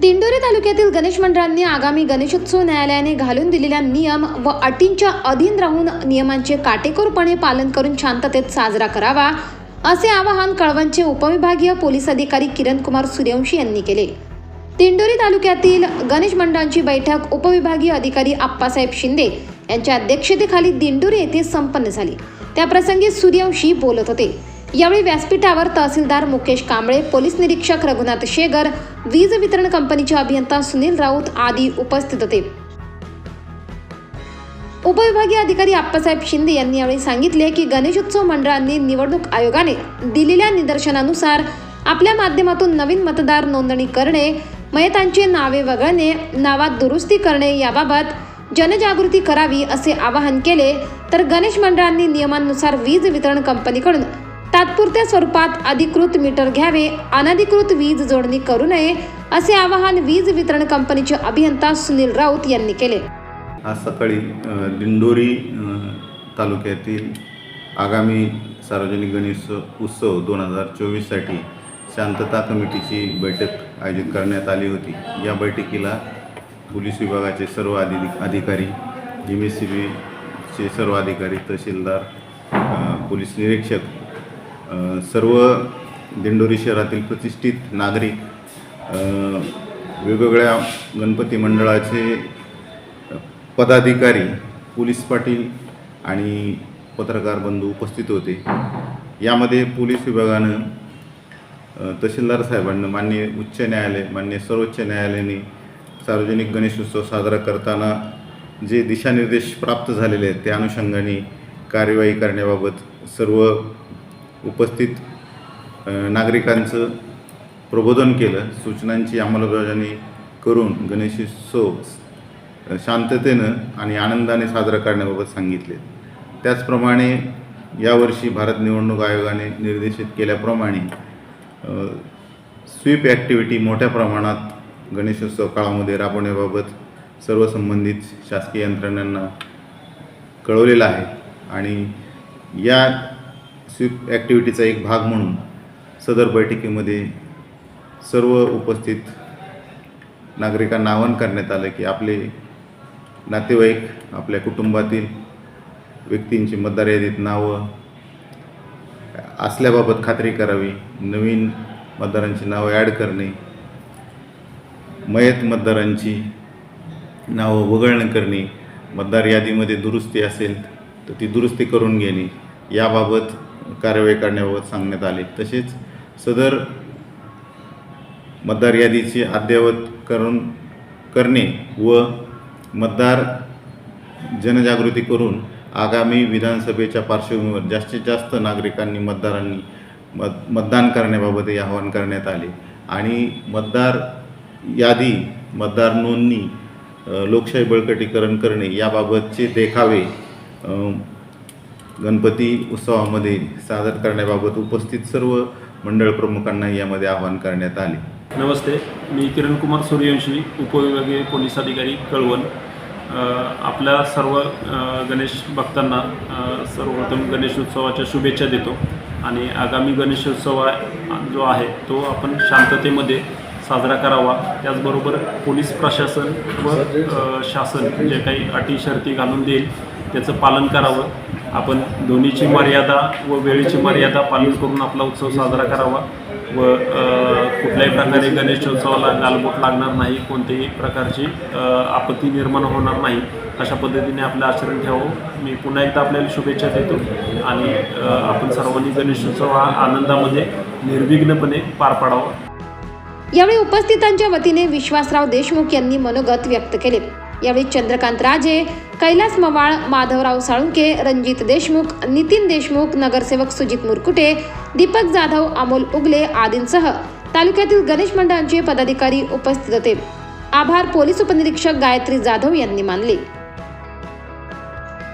दिंडोरी तालुक्यातील गणेश मंडळांनी आगामी गणेशोत्सव न्यायालयाने घालून दिलेल्या नियम व अटींच्या अधीन राहून नियमांचे काटेकोरपणे पालन करून शांततेत साजरा करावा असे आवाहन कळवणचे उपविभागीय पोलीस अधिकारी किरण कुमार सूर्यवंशी यांनी केले. दिंडोरी तालुक्यातील गणेश मंडळांची बैठक उपविभागीय अधिकारी आप्पासाहेब शिंदे यांच्या अध्यक्षतेखाली दिंडोरी येथे संपन्न झाली. त्याप्रसंगी सूर्यवंशी बोलत होते. यावेळी व्यासपीठावर तहसीलदार मुकेश कांबळे पोलीस निरीक्षक रघुनाथ शेगर वीज वितरण कंपनीचे अभियंता सुनील राऊत आदी उपस्थित होते. उपविभागीय अधिकारी आप्पासाहेब शिंदे यांनी यावेळी सांगितले की गणेशोत्सव मंडळांनी निवडणूक आयोगाने दिलेल्या निदर्शनानुसार आपल्या माध्यमातून नवीन मतदार नोंदणी करणे मयतांचे नावे वगळणे नावात दुरुस्ती करणे याबाबत जनजागृती करावी असे आवाहन केले. तर गणेश मंडळांनी नियमांनुसार वीज वितरण कंपनीकडून तात्पुरत्या स्वरूपात अधिकृत मीटर घ्यावे अनधिकृत वीज जोडणी करू नये असे आवाहन वीज वितरण कंपनीचे अभियंता सुनील राऊत यांनी केले. आज सकाळी दिंडोरी तालुक्यातील आगामी सार्वजनिक गणेश उत्सव दोन हजार चोवीससाठी शांतता कमिटीची बैठक आयोजित करण्यात आली होती. या बैठकीला पोलीस विभागाचे सर्व अधि अधिकारी एम एस सी बीचे सर्व अधिकारी तहसीलदार पोलीस निरीक्षक सर्व दिंडोरी शहरातील प्रतिष्ठित नागरिक वेगवेगळ्या गणपती मंडळाचे पदाधिकारी पोलीस पाटील आणि पत्रकार बंधू उपस्थित होते. यामध्ये पोलीस विभागानं तहसीलदार साहेबांना मान्य उच्च न्यायालय मान्य सर्वोच्च न्यायालयाने सार्वजनिक गणेशोत्सव साजरा करताना जे दिशानिर्देश प्राप्त झालेले आहेत त्या अनुषंगाने कार्यवाही करण्याबाबत सर्व उपस्थित नागरिकांचं प्रबोधन केलं सूचनांची अंमलबजावणी करून गणेशोत्सव शांततेनं आणि आनंदाने साजरा करण्याबाबत सांगितले. त्याचप्रमाणे यावर्षी भारत निवडणूक आयोगाने निर्देशित केल्याप्रमाणे स्वीप ॲक्टिव्हिटी मोठ्या प्रमाणात गणेशोत्सव काळामध्ये राबवण्याबाबत सर्व संबंधित शासकीय यंत्रणांना कळवलेलं आहे. आणि या स्वीप ॲक्टिव्हिटीचा एक भाग म्हणून सदर बैठकीमध्ये सर्व उपस्थित नागरिकांना आवाहन करण्यात आलं की आपले नातेवाईक आपल्या कुटुंबातील व्यक्तींची मतदार यादीत नावं असल्याबाबत खात्री करावी नवीन मतदारांची नावं ॲड करणे मयत मतदारांची नावं वगळणं करणे मतदार यादीमध्ये दुरुस्ती असेल तर ती दुरुस्ती करून घेणे याबाबत कारवाई करण्याबाबत सांगण्यात आले. तसेच सदर मतदार यादीची अद्ययावत करून करणे व मतदार जनजागृती करून आगामी विधानसभेच्या पार्श्वभूमीवर जास्तीत जास्त नागरिकांनी मतदारांनी मत मतदान करण्याबाबतही आवाहन करण्यात आले. आणि मतदार यादी मतदार नोंदणी लोकशाही बळकटीकरण करणे याबाबतचे देखावे गणपती उत्सवामध्ये सादर करण्याबाबत उपस्थित सर्व मंडळ प्रमुखांना यामध्ये आवाहन करण्यात आले. नमस्ते मी किरण कुमार सूर्यवंशी उपविभागीय पोलीस अधिकारी कळवण. आपल्या सर्व गणेश भक्तांना सर्वप्रथम गणेश उत्सवाच्या शुभेच्छा देतो. आणि आगामी गणेशोत्सव जो आहे तो आपण शांततेमध्ये साजरा करावा. त्याचबरोबर पोलीस प्रशासन व शासन जे काही अटी शर्ती घालून देईल त्याचं पालन करावं. आपण दोन्हीची मर्यादा व वेळेची मर्यादा पालन करून आपला उत्सव साजरा करावा व कुठल्याही प्रकारे गणेशोत्सवाला गालबोट लागणार नाही कोणत्याही प्रकारची आपत्ती निर्माण होणार नाही अशा पद्धतीने आपलं आचरण ठेवावं. मी पुन्हा एकदा आपल्याला शुभेच्छा देतो आणि आपण सर्वांनी गणेशोत्सव हा आनंदामध्ये निर्विघ्नपणे पार पाडावा. यावेळी उपस्थितांच्या वतीने विश्वासराव देशमुख यांनी मनोगत व्यक्त केले. यावेळी चंद्रकांत राजे कैलास मवाळ माधवराव साळुंके रणजित देशमुख नितीन देशमुख नगरसेवक सुजित मुरकुटे दीपक जाधव अमोल उगले आदींसह तालुक्यातील गणेश मंडळांचे पदाधिकारी उपस्थित होते. आभार पोलीस उपनिरीक्षक गायत्री जाधव यांनी मानले.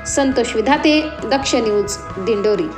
संतोष विधाते दक्ष न्यूज दिंडोरी.